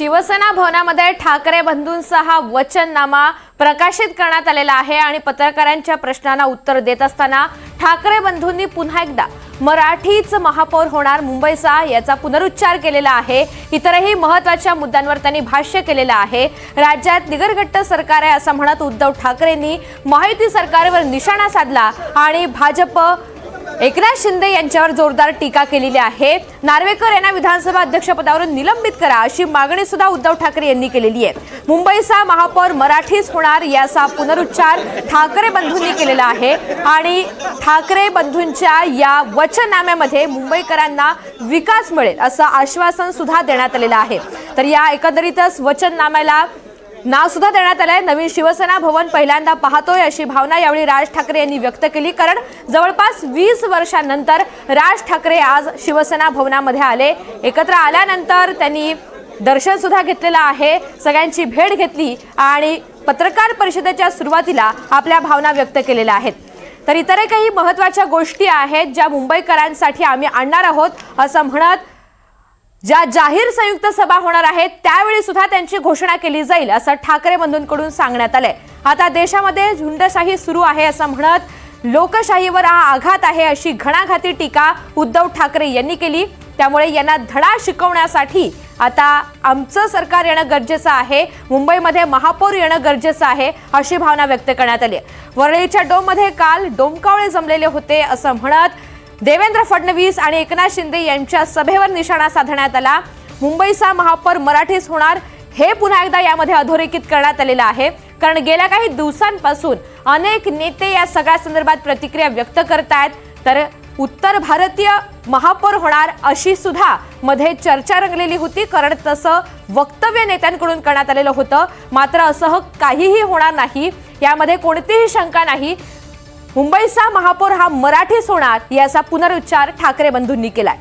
शिवसेना भवनामध्ये ठाकरे बंधूंचा हा वचननामा प्रकाशित करण्यात आलेला आहे आणि पत्रकारांच्या प्रश्नांना उत्तर देत असताना ठाकरे बंधूंनी पुन्हा एकदा मराठीच महापौर होणार मुंबईचा याचा पुनरुच्चार केलेला आहे. इतरही महत्त्वाच्या मुद्द्यांवर त्यांनी भाष्य केलेलं आहे. राज्यात निगरगट्ट सरकार आहे असं म्हणत उद्धव ठाकरेंनी महायुती सरकारवर निशाणा साधला आणि भाजप एकनाथ शिंदे यांच्यावर जोरदार टीका केलेली आहे. नार्वेकर यांना विधानसभा अध्यक्षपदावरून निलंबित करा अशी मागणी सुद्धा उद्धव ठाकरे यांनी केलेली आहे. मुंबईचा महापौर मराठीच होणार याचा पुनरुच्चार ठाकरे बंधूंनी केलेला आहे आणि ठाकरे बंधूंच्या या वचननाम्यामध्ये मुंबईकरांना विकास मिळेल असं आश्वासन सुद्धा देण्यात आलेलं आहे. तर या एकंदरीतच वचननाम्याला नाव सुद्धा देण्यात आलंय. नवीन शिवसेना भवन पहिल्यांदा पाहतोय अशी भावना यावेळी राज ठाकरे यांनी व्यक्त केली. कारण जवळपास वीस वर्षांनंतर राज ठाकरे आज शिवसेना भवनामध्ये आले. एकत्र आल्यानंतर त्यांनी दर्शन सुद्धा घेतलेलं आहे. सगळ्यांची भेट घेतली आणि पत्रकार परिषदेच्या सुरुवातीला आपल्या भावना व्यक्त केलेल्या आहेत. तर इतरही काही महत्त्वाच्या गोष्टी आहेत ज्या मुंबईकरांसाठी आम्ही आणणार आहोत असं म्हणत ज्या जाहीर संयुक्त सभा होणार आहेत त्यावेळी सुद्धा त्यांची घोषणा केली जाईल असं ठाकरे बंधूंकडून सांगण्यात आलंय. आता देशामध्ये झुंडशाही सुरू आहे असं म्हणत लोकशाहीवर हा आघात आहे अशी घणाघाती टीका उद्धव ठाकरे यांनी केली. त्यामुळे यांना धडा शिकवण्यासाठी आता आमचं सरकार येणं गरजेचं आहे मुंबईमध्ये महापौर येणं गरजेचं आहे अशी भावना व्यक्त करण्यात आली वरळीच्या डोममध्ये काल डोमकावळे जमलेले होते असं म्हणत देवेंद्र फडणवीस आणि एकनाथ शिंदे यांच्या सभेवर निशाणा साधण्यात आला. मुंबईचा महापौर मराठीच होणार हे पुन्हा एकदा यामध्ये अधोरेखित करण्यात आलेलं आहे. कारण गेल्या काही दिवसांपासून अनेक नेते या सगळ्या संदर्भात प्रतिक्रिया व्यक्त करतायत. तर उत्तर भारतीय महापौर होणार अशी सुद्धा मध्ये चर्चा रंगलेली होती. कारण तसं वक्तव्य नेत्यांकडून करण्यात आलेलं होतं. मात्र असं काहीही होणार नाही. यामध्ये कोणतीही शंका नाही. मुंबईचा महापौर हा मराठीच होणार याचा पुनरुच्चार ठाकरे बंधूंनी केलाय.